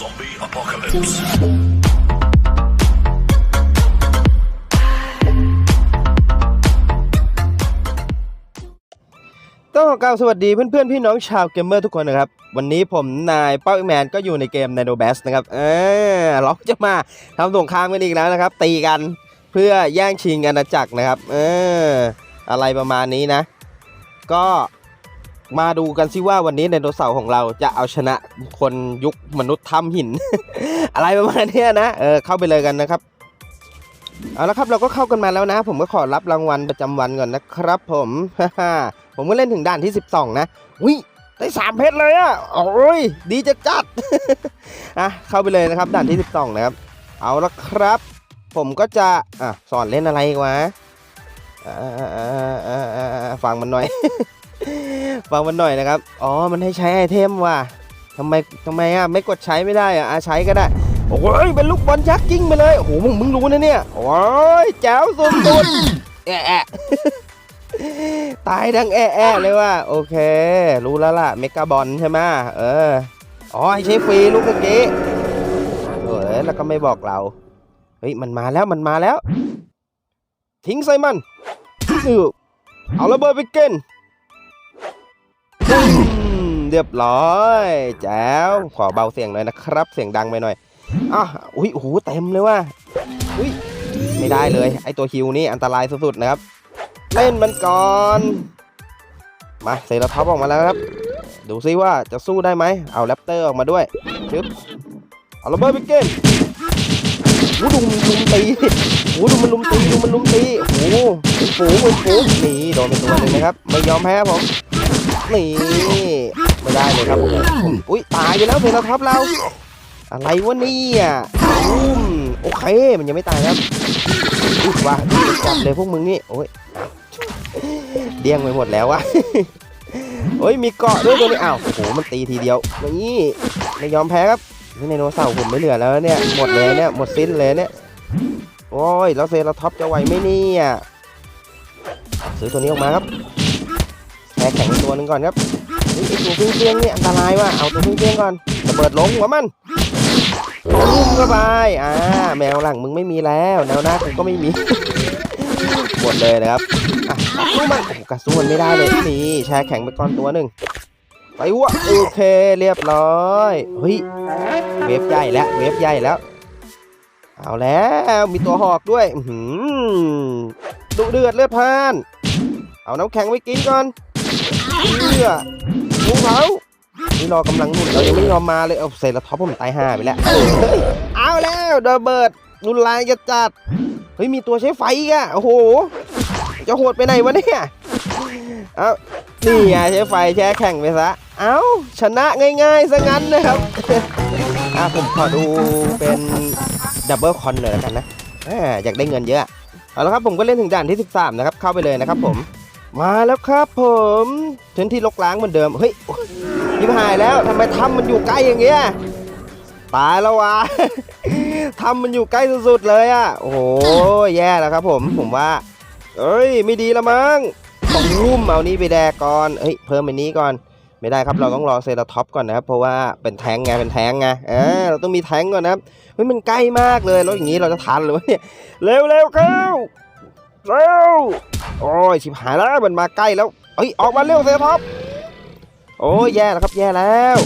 Zombie apocalypse. ต้องขอกล่าวสวัสดีเพื่อนๆ พี่น้องชาวเกมเมอร์ทุกคนนะครับ วันนี้ผมนายเป้าแมนก็อยู่ในเกม n a n o b a s นะครับ เออเราจะมาทำสงครามกันอีกแล้วนะครับ ตีกันเพื่อแย่งชิงอาณาจักรนะครับ เออ อะไรประมาณนี้นะ ก็ มาดูกันสิว่าวันนี้ไดโนเสาร์ของเราจะเอาชนะคนยุคมนุษย์ถ้ำหิน อะไรประมาณนี้นะเออเข้าไปเลยกันนะครับเอาละครับเราก็เข้ากันมาแล้วนะ ผมก็ขอรับรางวัลประจำวันก่อนนะครับ ผมผมก็เล่นถึงด่านที่ 12 นะวิได้สามเพชรเลยอะ่ะโอ้ยดีจะจัดอะเข้าไปเลยนะครับ ด่านที่ 12 นะครับ เอาละครับ ผมก็จะอะสอนเล่นอะไรวะอ่าอ่าอ่าอ่าอ่าฟังมันหน่อย ฟังมันหน่อยนะครับ อ๋อ มันให้ใช้ไอเทมว่ะทำไมทำไมอะ ไม่กดใช้ไม่ได้อะอะใช้ก็ได้ โอ้ย เป็นลูกบอลยักษ์กิ้งไปเลย โอ้โห มึงมึงรู้นะเนี่ย โอ้ยแจ๋วสุดสุดแอะตายดังแอะแอะเลยว่ะโอเค รู้แล้วล่ะ เมกาบอลใช่ไหมเออ อ๋อให้ใช้ฟรีลูกเมื่อกี้เออแล้วก็ไม่บอกเรา เฮ้ย มันมาแล้ว มันมาแล้ว ทิ้งใส่มันอือเอาระเบิดไปเกิน เรียบร้อยแจ๋วขอเบาเสียงหน่อยนะครับ เสียงดังไปหน่อยอะอุ้ยโอ้โหเต็มเลยว่ะอุ้ยไม่ได้เลย ไอตัวฮิวนี่อันตรายสุดๆนะครับเล่นมันก่อนมาเซราท็อปออกมาแล้วครับ ดูซิว่าจะสู้ได้ไหมเอาแรปเตอร์ออกมาด้วยชึบเอาระเบิดไปเกนโอ้ดูมันลุมตีโอ้ดูมันลุมตีดูมันลุมตีโอ้โหเป็นฝูงเป็นฝูงนี่โดนไปตัวหนึ่งนะครับไม่ยอมแพ้ผม นี่ไม่ได้เลยครับผมอุ้ยตายไปแล้วเซราท็อปเรา อะไรวะเนี่ยอืมโอเคมันยังไม่ตายครับอุ๊ยว่าจับเลยพวกมึงนี่โอ้ยเดี้ยงไปหมดแล้ววะโอ้ยมีเกาะด้วยตัวนี้อ้าวโอ้โหมันตีทีเดียวนี่ไม่ยอมแพ้ครับนี่ไดโนเสาร์ผมไม่เหลือแล้วเนี่ยหมดเลยเนี่ยหมดสิ้นเลยเนี่ยโอ้ยแล้วเซราท็อปจะไหวไหมเนี่ยซื้อตัวนี้ออกมาครับ แพ้แข็งตัวหนึ่งก่อนครับไอตัวพึ่งเพียงๆนี่อันตรายว่ะเอาตัวพึ่งเพียงๆก่อนระเบิดลงหัวมันตุ้มเข้าไปอ่าแมวหลังมึงไม่มีแล้วแนวหน้ากูก็ไม่มีหมดเลยนะครับอะกัดสู้มันโอ้กัดสู้มันไม่ได้เลยนี่แช่แข็งไปก่อนตัวหนึ่งไปวะโอเคเรียบร้อยเฮ้ยเวฟใหญ่แล้วเวฟใหญ่แล้ว เอาแล้วมีตัวหอกด้วยหือดุเดือดเลือดพาน เอาน้ำแข็งไว้กินก่อน เพื่อลุงเขานี่รอกำลังนุ่นเรายังไม่ยอมมาเลยเอาเซราท็อปผมตายห่าไปแล้วเอาแล้วดอเบิร์ดรุนแรงจะจัดเฮ้ยมีตัวใช้ไฟอีกอะโอ้โห จะโหดไปไหนวะเนี่ยเอานี่ไงใช้ไฟแช่แข่งไปซะเอ้าชนะง่ายๆซะงั้นนะครับอะผมขอดูเป็นดับเบิลคอนเลยแล้วกันนะอ่าอยากได้เงินเยอะเอาละครับผมก็เล่นถึงด่านที่ 13 นะครับ เข้าไปเลยนะครับผม มาแล้วครับผมพื้นที่ลกล้างเหมือนเดิม เฮ้ยยิบหายแล้วทำไมถ้ำมันอยู่ใกล้อย่างเงี้ย ตายแล้ววะถ้ำมันอยู่ใกล้สุดๆเลยอะ โอ้โห แย่แล้วครับผม ผมว่า เอ้ย ไม่ดีละมั้งต้องรุ่มเอานี้ไปแดกก่อน เฮ้ย เพิ่มไปนี้ก่อน ไม่ได้ครับ เราต้องรอเซราท็อปก่อนนะครับ เพราะว่าเป็นแทงไง เป็นแทงไง เออเราต้องมีแทงก่อนนะครับเฮ้ยมันใกล้มากเลย แล้วอย่างนี้เราจะทันหรือวะเนี่ย เร็วเร็วเข้า เร็วโอ้ยชิบหายแล้วมันมาใกล้แล้วเฮ้ยออกมาเร็วเซราท็อปโอ้ยแย่แล้วครับแย่แล้ว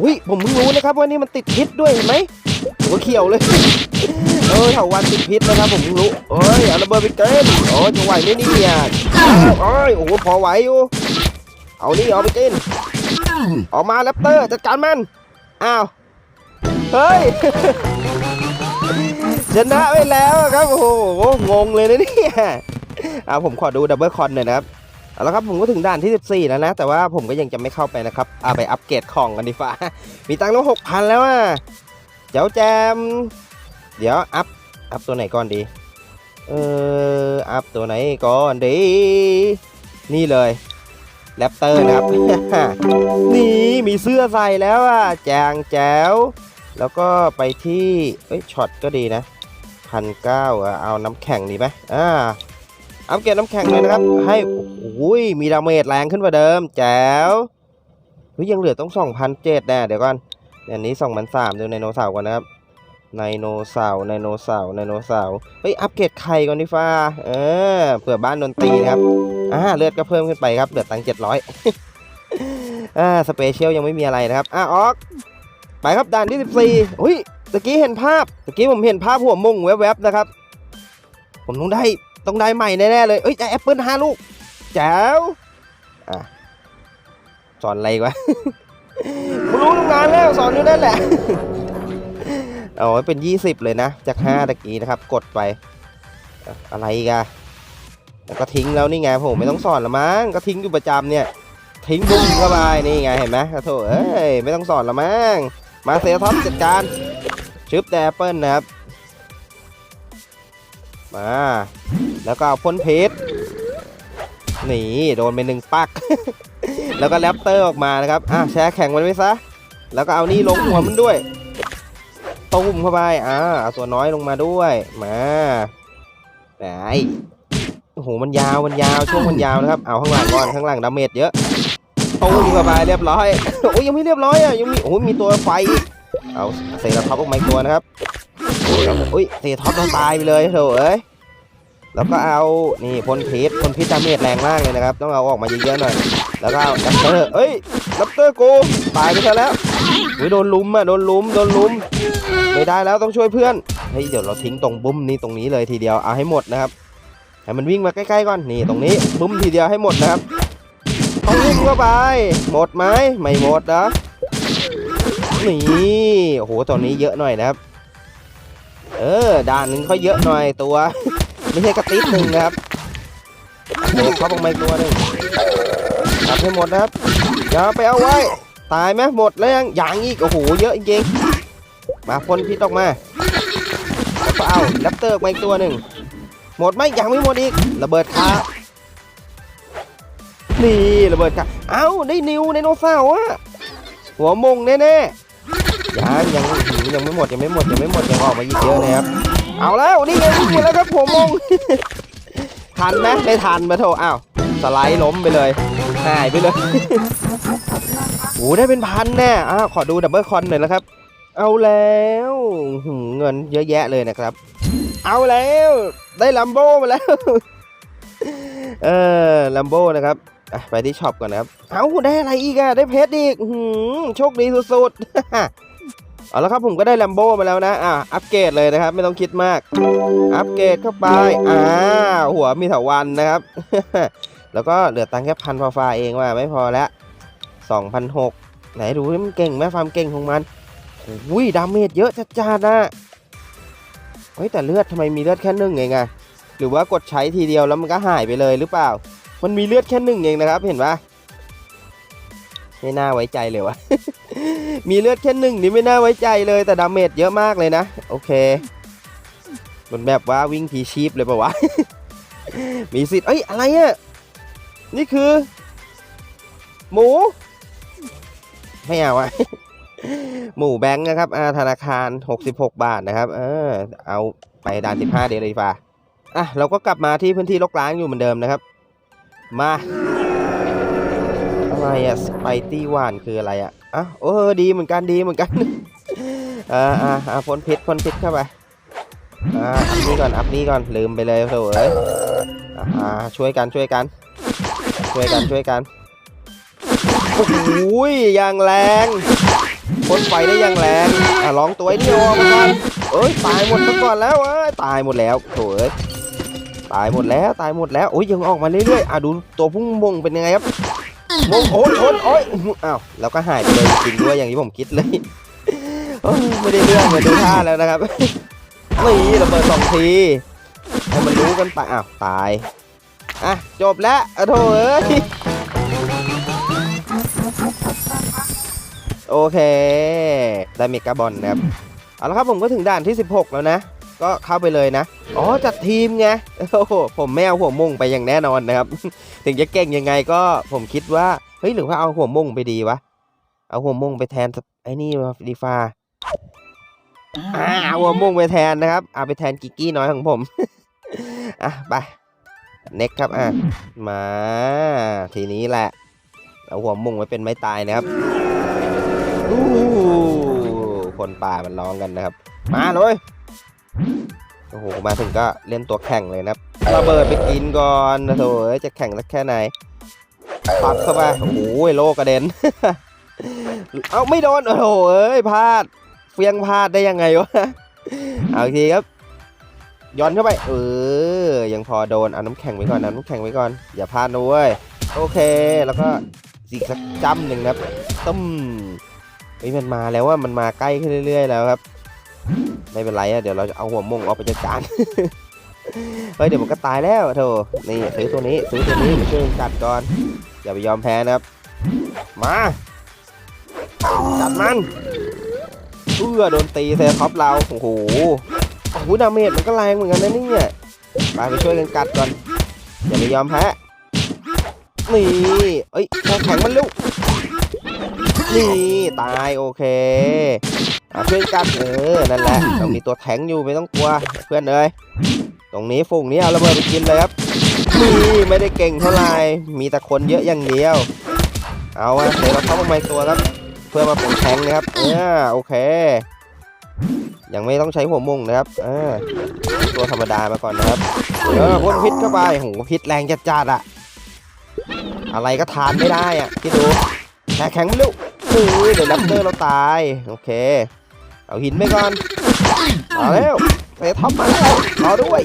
อุ้ยผมเพิ่งรู้นะครับว่านี่มันติดพิษด้วยเห็นไหมหัวเขียวเลยเออเถาวันติดพิษนะครับผมเพิ่งรู้เอ้ยเอาระเบิดไปเกินโอ้ยจะไหวไหมเนี่ยโอ้ยโอ้โหพอไหวอยู่เอานี่เอาไปกินออกมาแรปเตอร์จัดการมันอ้าวเฮ้ย ชนะไปแล้วครับโอ้โหงงเลยนะเนี่ยอ่าผมขอดูดับเบิลคอนหน่อยนะครับเอาละครับผมก็ถึงด่านที่ 14 แล้วนะ แต่ว่าผมก็ยังจะไม่เข้าไปนะครับเอาไปอัปเกรดของกันดีฟ้ามีตังค์ต้องหกพันแล้วอะเจ้าแจม เดี๋ยวอัพอัพตัวไหนก่อนดีเอออัพตัวไหนก่อนดี นี่เลยแรปเตอร์นะครับ นี่มีเสื้อใส่แล้วอะแจงแจ๋วแล้วก็ไปที่เอ้ยช็อตก็ดีนะ พันเก้าเอาน้ำแข็งดีไหมอ่าอัปเกรดน้ำแข็งเลยนะครับ ให้โอ้ยมีดาเมจแรงขึ้นกว่าเดิม แจ๋วเฮ้ยยังเหลือต้อง2,007แน่เดี๋ยวก่อนอันนี้สองพันสามดูไดโนเสาร์ก่อนนะครับไดโนเสาร์ไดโนเสาร์ไดโนเสาร์เฮ้ยอัปเกรดไข่ก่อนดิฟ้าเออเผื่อบ้านโดนตีนะครับอ่าเลือดก็เพิ่มขึ้นไปครับเหลือตังค์เจ็ดร้อยอ่าสเปเชียลยังไม่มีอะไรนะครับอะออกไปครับด่านที่สิบสี่อุ้ย ตะกี้เห็นภาพตะกี้ผมเห็นภาพหัวมุงแวบๆนะครับ ผมต้องได้ต้องได้ใหม่แน่ๆเลยเอ้ยแอปเปิลห้าลูกแจ๋วอะสอนอะไรวะกูรู้ตั้งนานแล้วสอนอยู่นั่นแหละเอาไว้เป็น 20 เลยนะ จาก5ตะกี้นะครับ กดไป อะไรกันแล้วก็ทิ้งแล้วนี่ไงผมไม่ต้องสอนละมั้งก็ทิ้งอยู่ประจำเนี่ยทิ้งบุ้มเข้าไปนี่ไงเห็นไหมกระโถเอ้ยไม่ต้องสอนละมั้งมาเซลท็อปจัดการ ชึบแดแอปเปิลนะครับ มา แล้วก็เอาพ่นเพชรนี่โดนไปหนึ่งปัก แล้วก็แรปเตอร์ออกมานะครับ อะแช่แข็งมันไว้ซะ แล้วก็เอานี่ลงหัวมันด้วยตุ้มเข้าไป อ่าเอาตัวนน้อยลงมาด้วย มาไหนโอ้โห มันยาว มันยาว ช่วงมันยาวนะครับ เอาข้างหลังก่อน ข้างหลังดาเมจเยอะตุ้มเข้าไปเรียบร้อย โอ้ยยังไม่เรียบร้อยอะ ยังมี โอ้ยมีตัวไฟ เอาเซราท็อปออกมาอีกตัวนะครับอุ้ยเซราท็อปต้องตายไปเลยเถอะเอ้ยแล้วก็เอานี่พ่นพิษพ่นพิษดาเมจแรงมากเลยนะครับ ต้องเอาออกมาเยอะๆหน่อย แล้วก็เอาดับเตอร์เอ้ยดับเตอร์กูตายไปซะแล้วอุ้ยโดนลุมอะโดนลุมโดนลุมไม่ได้แล้วต้องช่วยเพื่อนเฮ้ยเดี๋ยวเราทิ้งตรงบุ้มนี้ตรงนี้เลยทีเดียวเอาให้หมดนะครับให้มันวิ่งมาใกล้ๆก่อนนี่ตรงนี้บุ้มทีเดียวให้หมดนะครับต้องวิ่งเข้าไปหมดไหมไม่หมดนะ นี่โอ้โหตอนนี้เยอะหน่อยนะครับ เออด่านนึ่งเขาเยอะหน่อยตัว ไม่ใช่กระติดหนึ่งนะครับเด็กเขาลงมาอีกตัวหนึ่งตัดให้หมดนะครับอย่าไปเอาไว้ ตายไหมหมดแล้วยังยังอีกโอ้โหเยอะจริงมาพ่นพิษออกมาแล้วก็เอาแรปเตอร์มาอีกตัวหนึ่งหมดไหมยังไม่หมดอีกระเบิดคานี่ระเบิดคาเอ้าได้นิวไดโนเสาร์อะหัวมงแน่ๆ ยังยังหือยังไม่หมดยังไม่หมดยังไม่หมดยังออกมาอีกเยอะเลยครับ เอาแล้วนี่ไงวิ่แล้วครับหัวมงทันไหมไม่ทันมาโถอ้าวสไลด์ล้มไปเลยหายไปเลยโอ้ได้เป็นพันแน่อ้าวขอดูดับเบิลคอนหน่อยแล้วครับ เอาแล้วเงินเยอะแยะเลยนะครับ เอาแล้วได้ลัมโบมาแล้วเออลัมโบนะครับไปที่ช็อปก่อนนะครับ เอาได้อะไรอีกอะได้เพชรอีกโชคดีสุดๆ เอาละครับผมก็ได้ลัมโบมาแล้วนะ อะ อัปเกรดเลยนะครับ ไม่ต้องคิดมาก อัปเกรดเข้าไป อ่า หัวมีเถาวันนะครับ แล้วก็เหลือตังค์แค่พันฟาฟาเองว่าไม่พอแล้วสองพันหกไหนดูมันเก่งไหมความเก่งของมันอุ้ยดาเมจเยอะจัดจ้านนะเฮ้ยแต่เลือดทำไมมีเลือดแค่หนึ่งเองอะหรือว่ากดใช้ทีเดียวแล้วมันก็หายไปเลยหรือเปล่า มันมีเลือดแค่หนึ่งเองนะครับ เห็นปะไม่น่าไว้ใจเลยวะ มีเลือดแค่หนึ่งนี่ไม่น่าไว้ใจเลยแต่ดาเมจเยอะมากเลยนะ โอเคเหมือนแบบว่าวิ่งพีชีพเลยปะวะ มีสิทธิ์เอ้ย อะไรอะ นี่คือ หมู ไม่เอาอะหมูแบงค์นะครับธนาคาร 66 บาทนะครับ เออ เอาไปด่าน 15 เดยวเลยดีกว่าอะ เราก็กลับมาที่พื้นที่รกร้างอยู่เหมือนเดิมนะครับ มา อะไรอะสไปตี้หวานคืออะไรอะอะเออดีเหมือนกันดีเหมือนกันอ่าอ่าอ่าพ่นพิษพ่นพิษเข้าไปอ่าอัพนี้ก่อนอัพนี้ก่อนลืมไปเลยโถ่เอ้ยอ่าช่วยกันช่วยกัน ช่วยกันช่วยกันโอ้โหอย่างแรงพ่นไฟได้อย่างแรงอะลองตัวไอ้นี่ออกมาก่อนเอ้ยตายหมดซะก่อนแล้วเอ้ยตายหมดแล้วโถ่เอ้ยตายหมดแล้วตายหมดแล้วโอ้ยยังออกมาเรื่อยๆอะดูตัวพุ่งมงเป็นยังไงครับ โอ้ยโอ้ยโอ้ยอ้าวแล้วก็หายไปเลยจริงด้วยอย่างที่ผมคิดเลยไม่ได้เรื่องเลยดูท่าแล้วนะครับนี่ระเบิดสองทีให้มันรู้กันไปอ้าวตายอะจบแล้วอะโถเอ้ยโอเคได้เมกาบอลนะครับเอาละครับผมก็ถึงด่านที่ 16 แล้วนะ ก็เข้าไปเลยนะ อ๋อจัดทีมไงโอ้โหผมไม่เอาหัวมุ่งไปอย่างแน่นอนนะครับ ถึงจะเก่งยังไงก็ผมคิดว่า เฮ้ยหรือว่าเอาหัวมุ่งไปดีวะ เอาหัวมุ่งไปแทนไอ้นี่วะดีฟ้าอ่าเอาหัวมุ่งไปแทนนะครับ เอาไปแทนกิกกี้น้อยของผม อะไป เน็กครับอะมา ทีนี้แหละ เอาหัวมุ่งไว้เป็นไม้ตายนะครับอู้คนป่ามันร้องกันนะครับ มาเลย โอ้โห มาถึงก็เล่นตัวแข่งเลยนะครับระเบิดไปกินก่อนนะโถเอ้ยจะแข่งสักแค่ไหนปับเข้าไปโอ้โหโลกระเด็น เอาไม่โดน โอ้โหเอ้ยพลาด เฟียงพลาดได้ยังไงวะ เอาอีกทีครับ ย้อนเข้าไป เออ ยังพอโดน เอาน้ำแข็งไว้ก่อนเอาน้ำแข็งไว้ก่อน อย่าพลาดนะเว้ย โอเค แล้วก็อีกสักจ้ำหนึ่งนะครับต้มเฮ้ยมันมาแล้วว่ามันมาใกล้ขึ้นเรื่อยๆแล้วครับ ไม่เป็นไรอะเดี๋ยวเราจะเอาหัวมงออกไปจัดการ เฮ้ยเดี๋ยวมันก็ตายแล้วโธ่นี่ซื้อตัวนี้ซื้อตัวนี้มาช่วยกันกัดก่อน อย่าไปยอมแพ้นะครับ มาจัดมันเอื้อโดนตีเซท็อปเราโอ้โหโอ้โหดาเมจมันก็แรงเหมือนกันนะเนี่ยไปไปช่วยกันกัดก่อนอย่าไปยอมแพ้นี่เอ้ยแข็งมันเร็วนี่ตายโอเค อะช่วยกันเออนั่นแหละเรามีตัวแทงอยู่ไม่ต้องกลัวเพื่อนเลยตรงนี้ฝุ่งนี้เอาระเบิดไปกินเลยครับนี่ไม่ได้เก่งเท่าไหร่มีแต่คนเยอะอย่างเดียว เอาอะเดี๋ยวเราเข้ามาใหม่ตัวครับ เพื่อมาป็นแทงนะครับเออโอเค ยังไม่ต้องใช้หัวมุงนะครับเออตัวธรรมดามาก่อนนะครับเออพ่นพิษเข้าไปโหพิษแรงจัดๆอะอะไรก็ทานไม่ได้อะคิดดูแข็งแข็งเร็วเออเดี๋ยวลับเตอร์เราตาย โอเค เอาหินไปก่อนมาแล้วเตะท็อปมาแล้วรอด้วย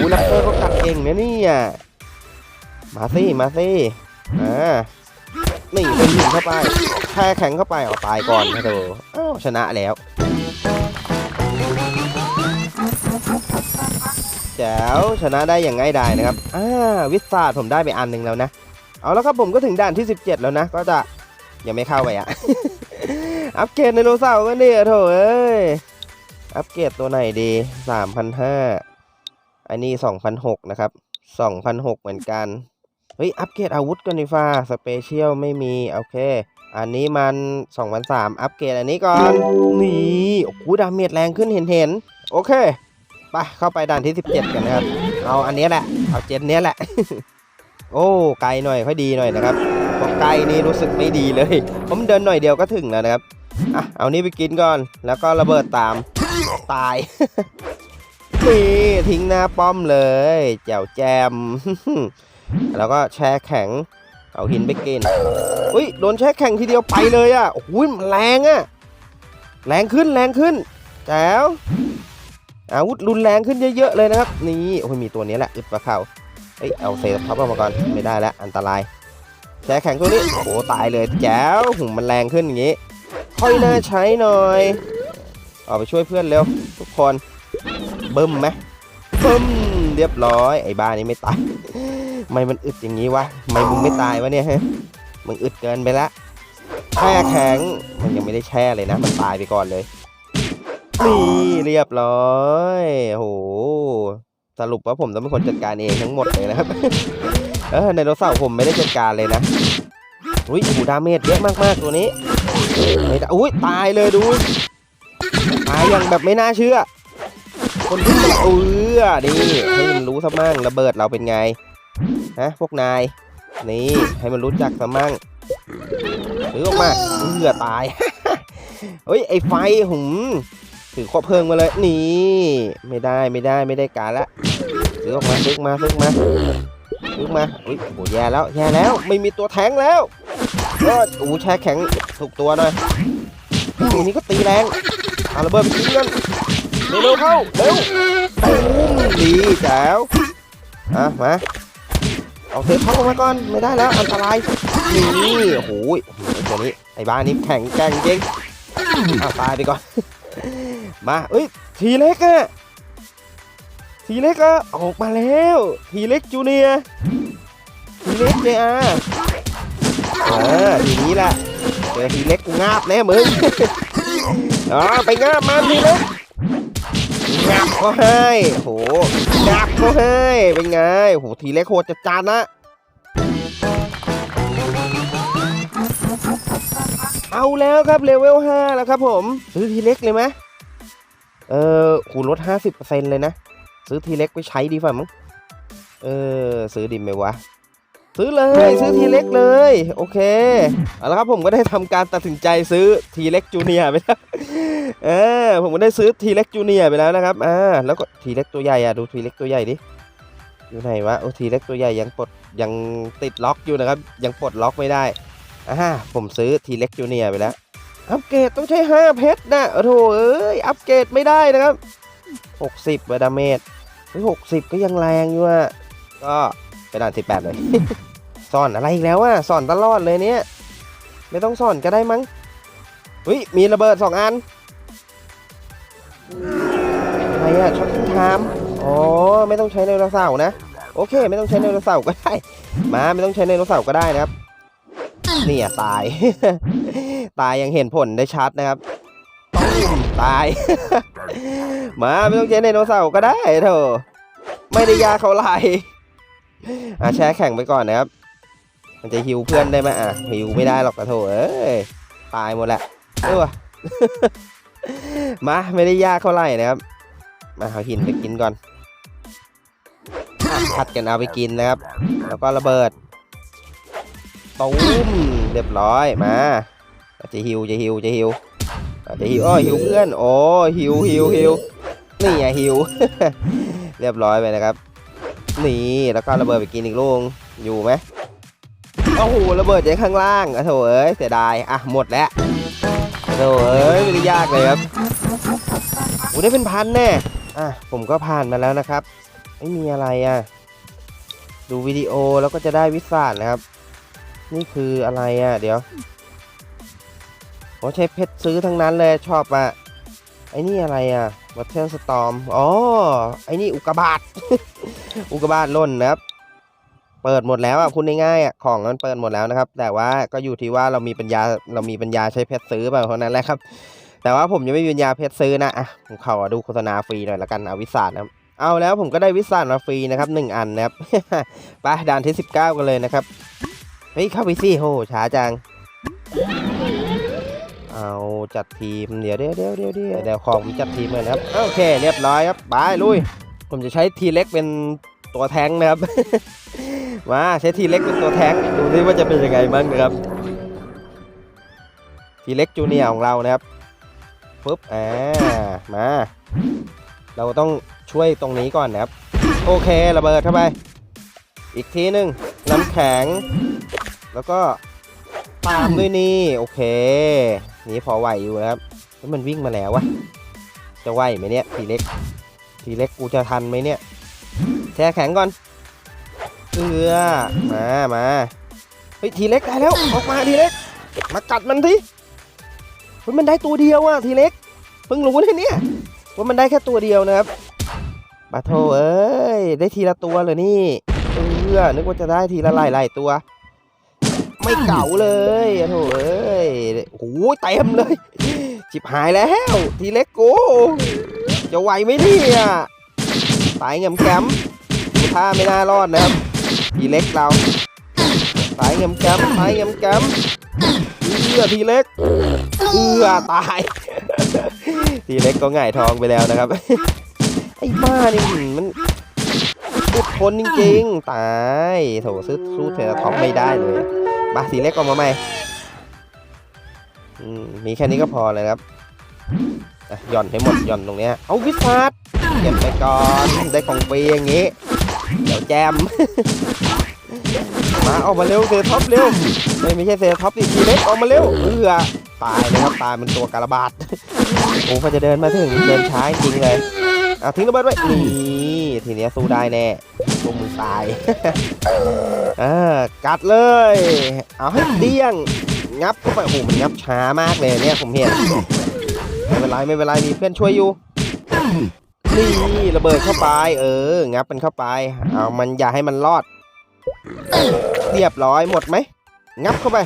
อ้ลับเตอร์เขากัดเก่งนะเนี่ยมาสิมาสิอ่านี่เป็นหินเข้าไปแช่แข็งเข้าไปเอาตายก่อนนะเธออ้าวชนะแล้วแจ๋วชนะได้อย่างง่ายดายนะครับ อ่า วิสาผมได้ไปอันหนึ่งแล้วนะ เอาแล้วครับผมก็ถึงด่านที่ 17 แล้วนะ ก็จะยังไม่เข้าไปอะ อัปเกรดไดโนเสาร์กันดิโถเอ้ย อัปเกรดตัวไหนดี3,500อันนี้2,600นหกนะครับ2,600เหมือนกัน เฮ้ย อัปเกรดอาวุธกันดีฟ้าสเปเชียลไม่มี โอเค อันนี้มัน2003อัปเกรดอันนี้ก่อน นี่ โอ้โหดาเมจแรงขึ้นเห็นเห็นโอเค ไปเข้าไปด่านที่17กันนะครับ เอาอันนี้แหละ เอาเจนเนี้ยแหละ โอ้ ไกลหน่อยค่อยดีหน่อยนะครับพอไกลนี่รู้สึกไม่ดีเลย ผมเดินหน่อยเดียวก็ถึงแล้วนะครับ อะเอานี้ไปกินก่อน แล้วก็ระเบิดตาม ตาย นี่ ทิ้งหน้าป้อมเลยแจ๋วแจม แล้วก็แช่แข็ง เอาหินไปกิน อุ้ยโดนแช่แข็งทีเดียวไปเลยอะโอ้ยมันแรงอะ แรงขึ้นแรงขึ้นแจ๋วอาวุธรุนแรงขึ้นเยอะๆเลยนะครับ นี่โอ้ยมีตัวนี้แหละอึดปลาเข่าเอ้ยเอาเซฟท็อปออกมาก่อนไม่ได้แล้วอันตรายแช่แข็งตัวนี้โอ้ตายเลยแจ๋วหุ่มมันแรงขึ้นอย่างงี้ ค่อยน่าใช้หน่อยออกไปช่วยเพื่อนเร็ว ทุกคนเบึ้มไหมเบึ้มเรียบร้อย ไอ้บ้านี้ไม่ตายไม่มันอึดอย่างนี้วะไม่มึงไม่ตายวะเนี่ยฮะมึงอึดเกินไปละแช่แข็งมันยังไม่ได้แช่เลยนะ มันตายไปก่อนเลยนี่เรียบร้อยโหสรุปว่าผมต้องเป็นคนจัดการเองทั้งหมดเลยนะครับเออไดโนเสาผมไม่ได้จัดการเลยนะอุ้ยหูดาเมจเยอะมากๆตัวนี้ ไม่ได้อุ้ยตายเลยดูตายอย่างแบบไม่น่าเชื่อ คนที่จะเออนี่ให้มันรู้ซะมั่งระเบิดเราเป็นไงฮะพวกนาย นี่ให้มันรู้จักซะมั่งถือออกมาเอือตายเฮ้ยไอไฟหุมถือขวบเพลิงมาเลยนี่ไม่ได้ไม่ได้ไม่ได้การละถือออกมาซึกมาซึกมาซึกมาอุ้ยโหแย่แล้วแย่แล้ว ไม่มีตัวแทงแล้ว ก็อู้แช่แข็งถูกตัวหน่อยตัวนี้ก็ตีแรงเอาระเบิดไปทิ้งกันเร็วเข้าเร็วตูมดีแจ๋วอะมาเอาเทปเข้ามาก่อนไม่ได้แล้วอันตรายนี่โอ้โหไอ้ตัวนี้ไอ้บ้านนี้แข็งแกร่งจริงเอาตายไปก่อน มาเอ้ยทีเล็กอะทีเล็กอะออกมาแล้ว ทีเล็กจูเนียทีเล็กเจอา เออทีนี้แหละเจอทีเล็กกูงาบแน่มึงอ๋อไปงาบมันทีเล็กงับเขาให้โหงับเขาให้เป็นไงโหทีเล็กโหดจัดจานนะเอาแล้วครับเลเวล5แล้วครับผม ซื้อทีเล็กเลยไหมเออคูลด 50%เลยนะ ซื้อทีเล็กไปใช้ดีฝ่ามั้งเออ ซื้อดีไหมวะ ซื้อเลยซื้อทีเล็กเลย โอเคเอาละครับผมก็ได้ทำการตัดสินใจซื้อทีเล็กจูเนียไปแล้วเออผมก็ได้ซื้อทีเล็กจูเนียไปแล้วนะครับอ่าแล้วก็ทีเล็กตัวใหญ่อะดูทีเล็กตัวใหญ่ดิอยู่ไหนวะโอ้ทีเล็กตัวใหญ่ยังปลดยังติดล็อกอยู่นะครับ ยังปลดล็อกไม่ได้อ่าผมซื้อทีเล็กจูเนียไปแล้วอัปเกรดต้องใช้5เพชรนะโอ้โถเอ้ยอัปเกรดไม่ได้นะครับ 60เวดาเมจหกสิบก็ยังแรงอยู่อะก็ ไปด่าน18เลยสอนอะไรอีกแล้วอะสอนตลอดเลยเนี่ย ไม่ต้องสอนก็ได้มั้งเฮ้ยมีระเบิดสองอันอะไรอะช็อตทิ้งไทม์อ๋อไม่ต้องใช้ไดโนเสาร์นะ โอเค ไม่ต้องใช้ไดโนเสาร์ก็ได้ มาไม่ต้องใช้ไดโนเสาร์ก็ได้นะครับนี่อะตาย ตายยังเห็นผลได้ชัดนะครับตาย มาไม่ต้องใช้ไดโนเสาร์ก็ได้เถอะไม่ได้ยาเขาไหร อะแช่แข็งไปก่อนนะครับ มันจะฮิวเพื่อนได้ไหมอะฮิวไม่ได้หรอกกระโถเอ้ยตายหมดแหละเออมาไม่ได้ยากเท่าไหร่นะครับ มาเอาหินไปกินก่อนอะผัดกันเอาไปกินนะครับ แล้วก็ระเบิดตูมเรียบร้อยมาจะฮิวจะฮิวจะฮิวจะฮิวอ้อฮิวเพื่อนโอ้ฮิวฮิวฮิวนี่ไงฮิว เรียบร้อยไปนะครับ นี่ แล้วก็ระเบิดไปกินอีกลูกอยู่ไหมโอ้โหระเบิดจากข้างล่างอะโถเอ้ยเสียดายอะหมดแล้วโถเอ้ยไม่ได้ยากเลยครับโอ้ได้เป็นพันแน่อะผมก็ผ่านมาแล้วนะครับ ไม่มีอะไรอะดูวิดีโอแล้วก็จะได้วิสาสนะครับ นี่คืออะไรอะ เดี๋ยวผมใช้เพชรซื้อทั้งนั้นเลยชอบอะไอ้นี่อะไรอะวัตเทลสตอมอ๋อไอ้นี่อุกกาบาต อุกบาตล่นนะครับ เปิดหมดแล้วอะคุณง่ายๆอะของมันเปิดหมดแล้วนะครับ แต่ว่าก็อยู่ที่ว่าเรามีปัญญาเรามีปัญญาใช้เพชรซื้อเปล่าเท่านั้นแหละครับ แต่ว่าผมยังไม่มีปัญญาเพชรซื้อนะอะผมขอดูโฆษณาฟรีหน่อยละกันเอาวิสาสนะครับเอาแล้วผมก็ได้วิสาสมาฟรีนะครับหนึ่งอันนะครับไปด่านที่สิบเก้ากันเลยนะครับเฮ้ยเข้าไปสิโหช้าจังเอาจัดทีมเดี๋ยวเดี๋ยวเดี๋ยวเดี๋ยวเดี๋ยวของจัดทีมเลยนะครับโอเค เรียบร้อยครับไปลุย ผมจะใช้ทีเล็กเป็นตัวแท้งนะครับ มาใช้ทีเล็กเป็นตัวแท้งดูซิว่าจะเป็นยังไงบ้างนะครับ ทีเล็กจูเนียของเรานะครับปุ๊บอ่ามา เราต้องช่วยตรงนี้ก่อนนะครับ โอเคระเบิดเข้าไป อีกทีหนึ่งน้ำแข็ง แล้วก็ตามด้วยนี่โอเค นี่พอไหวอยู่นะครับแล้วมันวิ่งมาแล้ววะจะไหวไหมเนี่ยทีเล็ก ทีเล็กกูจะทันไหมเนี่ยแช่แข็งก่อนเอือมามาเฮ้ยทีเล็กได้แล้วออกมาทีเล็ก มากัดมันทีเฮ้ยมันได้ตัวเดียวอะทีเล็กเพิ่งรู้เลยเนี่ยว่ามันได้แค่ตัวเดียวนะครับบาโทเอ้ยได้ทีละตัวเลยนี่เอือนึกว่าจะได้ทีละหลายหลายตัว ไม่เก่าเลยอะโถเอ้ยโอ้โหเต็มเลยจิบหายแล้ว ทีเล็กกู จะไหวไหมเนี่ยตายเงียมแกมท่าไม่น่ารอดนะครับทีเล็กเราตายเงียมแกมตายเงียมแกมเอื้อทีเล็กเอื้อตาย ทีเล็กก็ง่ายทองไปแล้วนะครับ ไอ้บ้านี่มันอดทนจริงๆ ตายโถซื้อสู้เทเลท็อปไม่ได้เลยมาทีเล็กออกมาใหม่มีแค่นี้ก็พอเลยครับ หย่อนให้หมดหย่อนตรงนี้เอาวิสาดเก็บไปก่อนได้ของฟรีอย่างงี้เดี๋ยวแจม มาออกมาเร็วเซท็อปเร็วไม่ไม่ใช่เซท็อปดิทีเล็กออกมาเร็วเอือตายเลยครับตายเป็นตัวการะบาดโอ้พอจะเดินมาถึงเดินช้าจริงเลยอะทิ้งระเบิดไว้นี่ทีเนี้ยสู้ได้แน่พวกมึงตายอ่ากัดเลย เอาให้เดี้ยงงับเข้าไปโอ้โหมันงับช้ามากเลยเนี่ยผมเห็น ไม่เป็นไรไม่เป็นไรมีเพื่อนช่วยอยู่นี่ระเบิดเข้าไป เออ งับมันเข้าไป เอามันอย่าให้มันรอด เรียบร้อยหมดไหม งับเข้าไป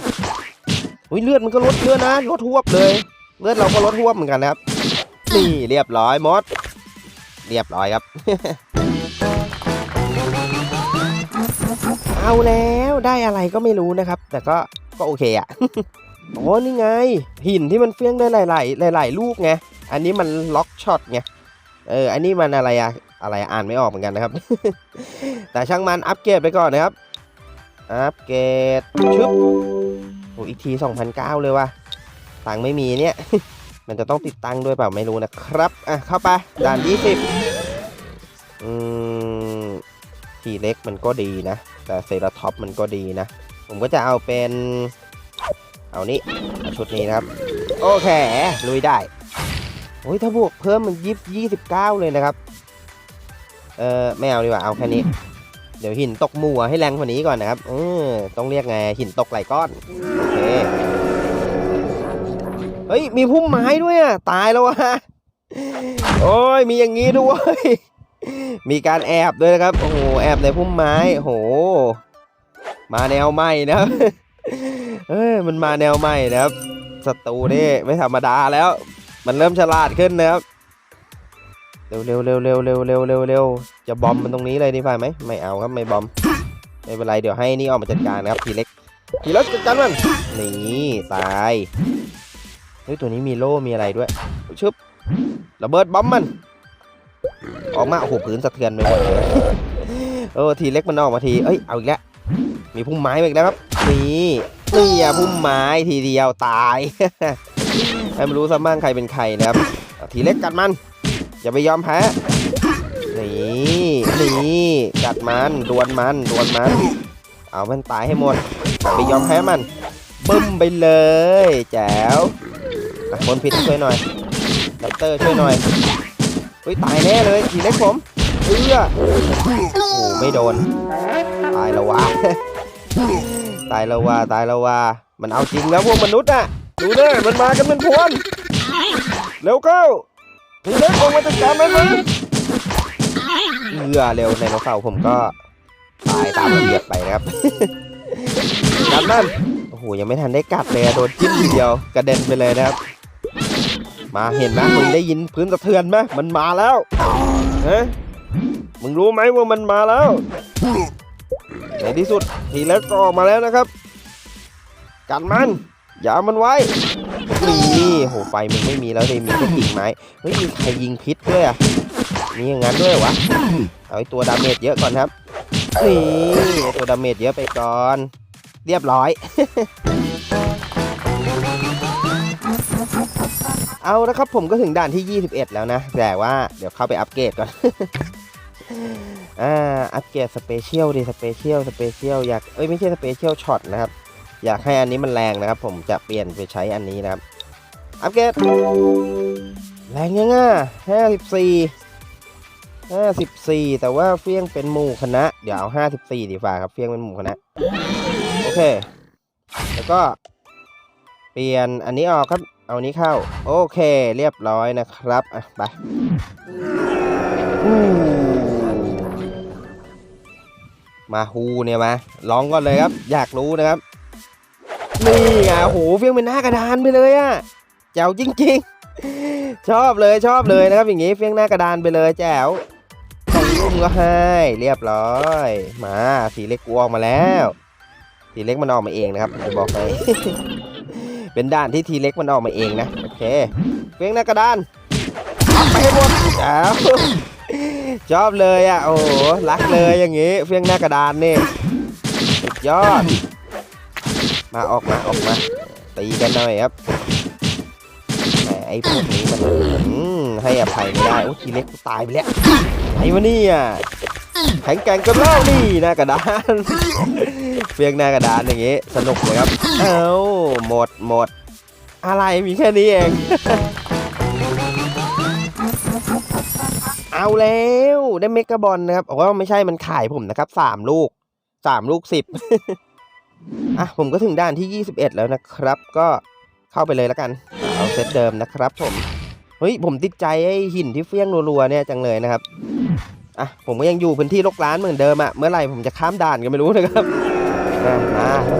อุ้ยเลือดมันก็ลดเลือดนะลดหวบเลย เลือดเราก็ลดหวบเหมือนกันนะครับ นี่เรียบร้อยหมด เรียบร้อยครับ เอาแล้วได้อะไรก็ไม่รู้นะครับ แต่ก็ก็โอเคอะ อ๋อนี่ไง หินที่มันเฟี้ยงได้หลาย ๆ หลาย ๆ ลูกไง อันนี้มันล็อกช็อตไง เออ อันนี้มันอะไรอะอะไรอ่านไม่ออกเหมือนกันนะครับ แต่ช่างมันอัปเกรดไปก่อนนะครับ อัปเกรดชึบโอ้อีกที 2,009 เลยว่ะ ตังไม่มีเนี่ย มันจะต้องติดตั้งด้วยเปล่าไม่รู้นะครับ อะ เข้าไป ด่าน 20 อืม ทีเล็กมันก็ดีนะ แต่เซราท็อปมันก็ดีนะ ผมก็จะเอาเป็น เอานี้ชุดนี้นะครับ โอเคลุยได้โอ้ยถ้าบวกเพิ่มมันยิบยี่สิบเก้าเลยนะครับ เออไม่เอาดีกว่าเอาแค่นี้ เดี๋ยวหินตกมัวให้แรงกว่านี้ก่อนนะครับเออต้องเรียกไงหินตกไหลก้อนโอเคเฮ้ยมีพุ่มไม้ด้วยอะตายแล้ววะโอ้ยมีอย่างงี้ด้วยมีการแอบด้วยนะครับโอ้โหแอบในพุ่มไม้โอ้โหมาแนวใหม่นะครับ เอ้ยมันมาแนวใหม่นะครับศัตรูนี่ไม่ธรรมดาแล้ว มันเริ่มฉลาดขึ้นนะครับเร็วเร็วเร็วเร็วเร็วเร็วเร็วเร็วจะบอมมันตรงนี้เลยดีฝ่าไหมไม่เอาครับไม่บอมไม่เป็นไรเดี๋ยวให้นี่ออกมาจัดการนะครับทีเล็กทีเล็กจัดการมันนี่ตายเฮ้ยตัวนี้มีโล่มีอะไรด้วยชึบระเบิดบอมมัน ออกมาโอ้โหพื้นสะเทือนไปหมดเลยเออทีเล็กมันออกมาทีเอ้ยเอาอีกแล้วมีพุ่มไม้มาอีกแล้วครับ นี่นี่อะพุ่มไม้ทีเดียวตายไม่รู้ซะมั่งใครเป็นใครนะครับทีเล็กกัดมัน อย่าไปยอมแพ้นี่นี่กัดมันดวลมันดวลมัน เอามันตายให้หมดอย่าไปยอมแพ้มันบึ้มไปเลยแจ๋วคนผิดช่วยหน่อยดับเตอร์ช่วยหน่อยเฮ้ยตายแน่เลยทีเล็กผมเอื้อโอ้ไม่โดนตายแล้ววะ ตายแล้วว่าตายแล้วว่า มันเอาจริงแล้วพวกมนุษย์น่ะ ดูเด้อมันมากันเป็นพวนเร็วเข้าทีเล็กออกมาจัดการมันมันเอือเร็วในนกเสาผมก็ตายตามระเบียบไปนะครับกัดมันโอ้โหยังไม่ทันได้กัดเลยโดนจิ้มทีเดียวกระเด็นไปเลยนะครับ มาเห็นไหมมึงได้ยินพื้นสะเทือนไหมมันมาแล้วเฮะมึงรู้ไหมว่ามันมาแล้ว ในที่สุดทีเล็กก็ออกมาแล้วนะครับ กันมัน อย่ามันไว้นี่โหไฟมันไม่มีแล้วเลยมีแค่กิ่งไม้เฮ้ยมีใครยิงพิษด้วยอะมีอย่างนั้นด้วยวะเอาตัวดาเมจเยอะก่อนครับนี่ตัวดาเมจเยอะไปก่อน เรียบร้อย เอาละครับผมก็ถึงด่านที่ 21 แล้วนะ แต่ว่าเดี๋ยวเข้าไปอัปเกรดก่อน อ่าอัปเกรดสเปเชียลดิสเปเชียลสเปเชียลอยากเอ้ยไม่ใช่สเปเชียลช็อตนะครับอยากให้อันนี้มันแรงนะครับ ผมจะเปลี่ยนไปใช้อันนี้นะครับ อัปเกรดแรงยังอะห้าสิบสี่ห้าสิบสี่แต่ว่าเฟี้ยงเป็นหมู่คณะ เดี๋ยวเอาห้าสิบสี่ดีกว่าครับเฟี้ยงเป็นหมู่คณะ โอเค แล้วก็ เปลี่ยนอันนี้ออกครับ เอานี้เข้า โอเค เรียบร้อยนะครับ อะ ไป มาฮูเนี่ยมาลองก่อนเลยครับ อยากรู้นะครับ นี่ไงโอ้โหเฟี้ยงเป็นหน้ากระดานไปเลยอะแจ๋วจริง ๆ ชอบเลยชอบเลยนะครับ อย่างงี้เฟี้ยงหน้ากระดานไปเลยแจ๋วสองลุ่มก็ให้เรียบร้อย มาสีเล็กกูออกมาแล้ว สีเล็กมันออกมาเองนะครับจะบอกไปเป็นด่านที่ทีเล็กมันออกมาเองนะโอเคเฟี้ยงหน้ากระดานไปให้หมดแจ๋ว ชอบเลยอะ โอ้โหรักเลยอย่างงี้เฟี้ยงหน้ากระดานนี่สุดยอด มาออกมาออกมาตีกันหน่อยครับแหมไอ้พวกนี้มันอืมให้อภัยไม่ได้โอ้ทีเล็กกูตายไปแล้วไอ้วะเนี่ยแข็งแกร่งกันแล้วนี่หน้ากระดานเฟียงหน้ากระดานอย่างงี้ สนุกเลยครับ เอ้าหมดหมดอะไรมีแค่นี้เอง เอาแล้วได้เมกะบอลนะครับโอ้ไม่ใช่มันขายผมนะครับสามลูกสามลูกสิบอะผมก็ถึงด้านที่ 21 แล้วนะครับ ก็เข้าไปเลยแล้วกัน เอาเซตเดิมนะครับผม เฮ้ย ผมติดใจไอ้หินที่เฟี้ยงรัวๆเนี่ยจังเลยนะครับ อะ ผมก็ยังอยู่พื้นที่ลกล้านเหมือนเดิมอะเมื่อไหร่ผมจะข้ามด่านก็ไม่รู้นะครับอะมาเอ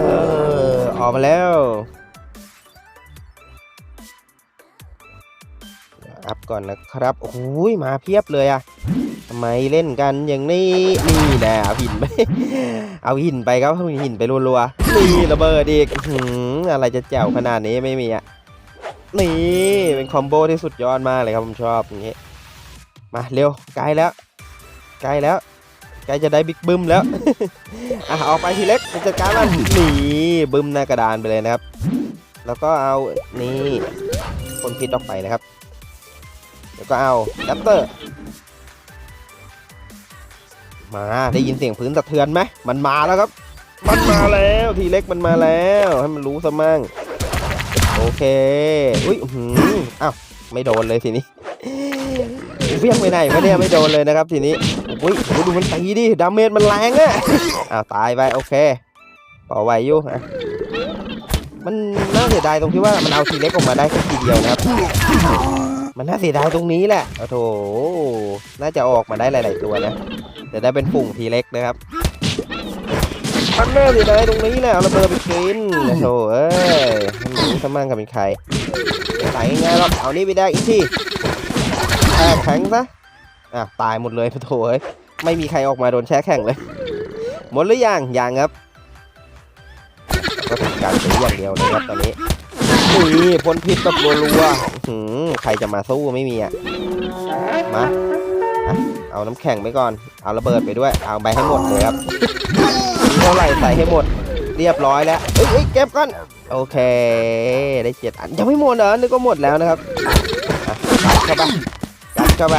อออกมาแล้ว อัพก่อนนะครับโอ้โหมาเพียบเลยอะทำไมเล่นกันอย่างนี้นี่แหละเอาหินไปเอาหินไปครับเอาหินไปรัวๆนี่ระเบิดอีกอื้อหืออะไรจะแจ๋วขนาดนี้ไม่มีอะนี่เป็นคอมโบที่สุดยอดมากเลยครับผมชอบอย่างนี้มาเร็วใกล้แล้วใกล้แล้วใกล้จะได้บิ๊กบึ้มแล้วอะเอาไปทีเล็กจัดการมันนี่บึ้มหน้ากระดานไปเลยนะครับ แล้วก็เอานี่พ่นพิษออกไปนะครับ แล้วก็เอาดับเตอร์ มาได้ยินเสียงพื้นสะเทือนไหมมันมาแล้วครับ มันมาแล้วทีเล็กมันมาแล้วให้มันรู้ซะมั่งโอเค อุ้ยอื้อหืออ้าวไม่โดนเลยทีนี้เฟี้ยงไปไหนวะเนี่ยไม่โดนเลยนะครับทีนี้อุ้ยดูมันตีดิดาเมจมันแรงอะอ้าวตายไปโอเคต่อไหวอยู่อะมันน่าเสียดายตรงที่ว่ามันเอาทีเล็กออกมาได้แค่ทีเดียวนะครับ มันน่าเสียดายตรงนี้แหละโอ้โถน่าจะออกมาได้หลาย ๆ ตัวนะแต่ได้เป็นปุ่งทีเล็กนะครับมันน่าเสียดายตรงนี้แหละเอาระเบิดไปกินโอ้โถเอ้ยมันรู้สมั่งกับเป็นใครใส่ง่ายๆหรอกเอานี่ไปได้อีกทีแช่แข็งซะอะตายหมดเลยโอ้โถเอ้ยไม่มีใครออกมาโดนแช่แข็งเลย หมดหรือยังยังครับ ก็ทำการซื้ออย่างเดียวเลยครับตอนนี้นี่พ่นพิษแบบรัวๆ ใครจะมาสู้ไม่มีอะ มาอะเอาน้ำแข็งไปก่อน เอาระเบิดไปด้วย เอาไปให้หมดเลยครับมีเท่าไหร่ใส่ให้หมด เรียบร้อยแล้วเอ้ยเอ้ยเก็บก่อน โอเค ได้เจ็ดอัน ยังไม่หมดเหรอนึกว่าหมดแล้วนะครับอะกัดเข้าไปกัดเข้าไป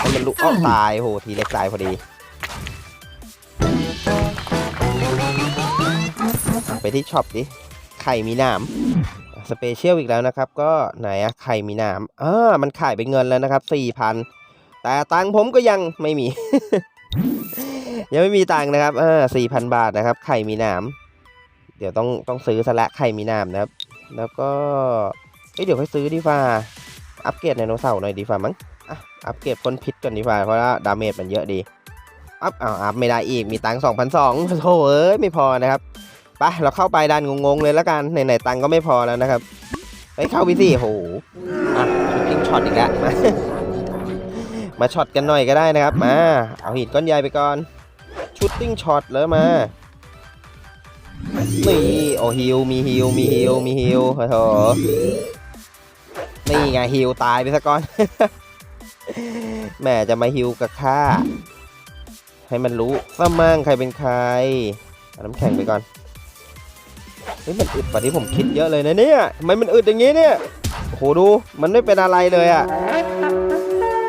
ให้มันลุกอ้อตายโหทีเล็กตายพอดี ไปที่ช็อปดิ ไข่มีหนาม สเปเชียลอีกแล้วนะครับ ก็ไหนอะไข่มีหนามอ่ามันขายเป็นเงินแล้วนะครับสี่พันแต่ตังผมก็ยังไม่มี ยังไม่มีตังนะครับเออสี่พันบาทนะครับ ไข่มีนามเดี๋ยวต้องต้องซื้อซะละไข่มีนามนะครับ แล้วก็เเดี๋ยวค่อยซื้อดีฟ้าอัปเกรดไดโนเสาร์หน่อยดีฟ้ามั้งอะอัปเกรดพ่นพิษก่อนดีฟ้าเพราะว่าดาเมจมันเยอะดีอัพอ้าวอัพไม่ได้อีกมีตังสองพันสองโธ่เอ้ยไม่พอนะครับ ไปเราเข้าไปดันงงๆเลยแล้วกันไหนๆตังก็ไม่พอแล้วนะครับไปเข้าวิธีโหอะพิงช็อตอีกแล้วมามาช็อตกันหน่อยก็ได้นะครับมาเอาหินก้อนใหญ่ไปก่อนชุดติ้งช็อตแล้วมานี่โอฮิวมีฮิวมีฮิวมีฮิวโอ้โหนี่ไงฮิวตายไปซะก่อนแม่จะมาฮิวกับข้าให้มันรู้ซะมั่งใครเป็นใครน้ำแข็งไปก่อน เฮ้ยมันอึดกว่าที่ผมคิดเยอะเลยนะเนี่ยทำไมมันอึดอย่างนี้เนี่ยโอ้โหดูมันไม่เป็นอะไรเลยอะ่ะ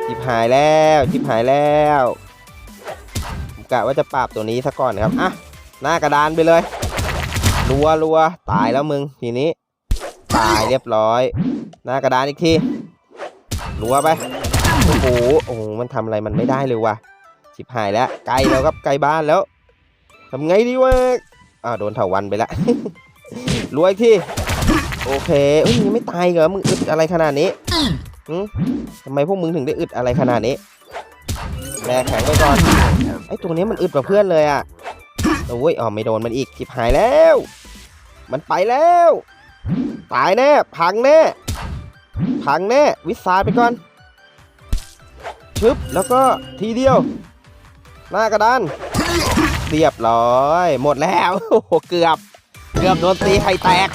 จิบหายแล้วจิบหายแล้วผมกะว่าจะปราบตัวนี้ซะก่อนนะครับอะหน้ากระดานไปเลยรัวรัวตายแล้วมึงทีนี้ ตายเรียบร้อย หน้ากระดานอีกทีรัวไปโอ้โหโอ้โหมันทำอะไรมันไม่ได้เลยว่ะชิบหายแล้วไกลแล้วครับไกลบ้านแล้วทำไงดีวะ อ้าวโดนเถาวันไปละ รวยที่ โอเคเอ้ยยังไม่ตายเหรอ มึงอึดอะไรขนาดนี้หืทำไมพวกมึงถึงได้อึดอะไรขนาดนี้แบกแข็งไปก่อน ไอ้ตัวนี้มันอึดกว่าเพื่อนเลยอะโอ้ยอ๋อไม่โดนมันอีกชิบหายแล้ว มันไปแล้ว ตายแน่ พังแน่ พังแน่ วิสาไปก่อน ชึบ แล้วก็ทีเดียว หน้ากระดาน เรียบร้อย หมดแล้วโอ้โหเกือบ เกือบโดนตีไข่แตก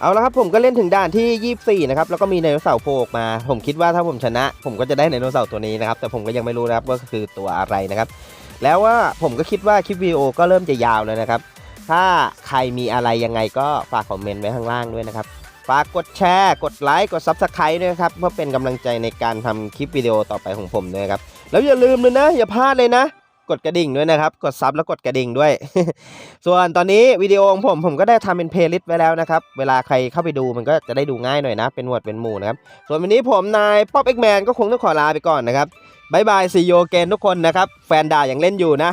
เอาละครับผมก็เล่นถึงด่านที่ 24 นะครับ แล้วก็มีไดโนเสาร์โผล่ออกมา ผมคิดว่าถ้าผมชนะ ผมก็จะได้ไดโนเสาร์ตัวนี้นะครับ แต่ผมก็ยังไม่รู้นะครับว่าคือตัวอะไรนะครับ แล้วว่าผมก็คิดว่าคลิปวิดีโอก็เริ่มจะยาวแล้วนะครับ ถ้าใครมีอะไรยังไงก็ฝากคอมเมนต์ไว้ข้างล่างด้วยนะครับฝากกดแชร์ กดไลค์ กด Subscribe ด้วยครับ เพื่อเป็นกำลังใจในการทำคลิปวิดีโอต่อไปของผมด้วยครับ แล้วอย่าลืมเลยนะ อย่าพลาดเลยนะ กดกระดิ่งด้วยนะครับ กดซับแล้วกดกระดิ่งด้วย ส่วนตอนนี้วิดีโอของผมผมก็ได้ทำเป็นเพลย์ลิสต์ไว้แล้วนะครับ เวลาใครเข้าไปดูมันก็จะได้ดูง่ายหน่อยนะ เป็นหมวดเป็นหมู่นะครับ ส่วนวันนี้ผมนายป๊อปเอ็กแมนก็คงต้องขอลาไปก่อนนะครับบายบายซีโยเกนทุกคนนะครับ แฟนด่ายังเล่นอยู่นะ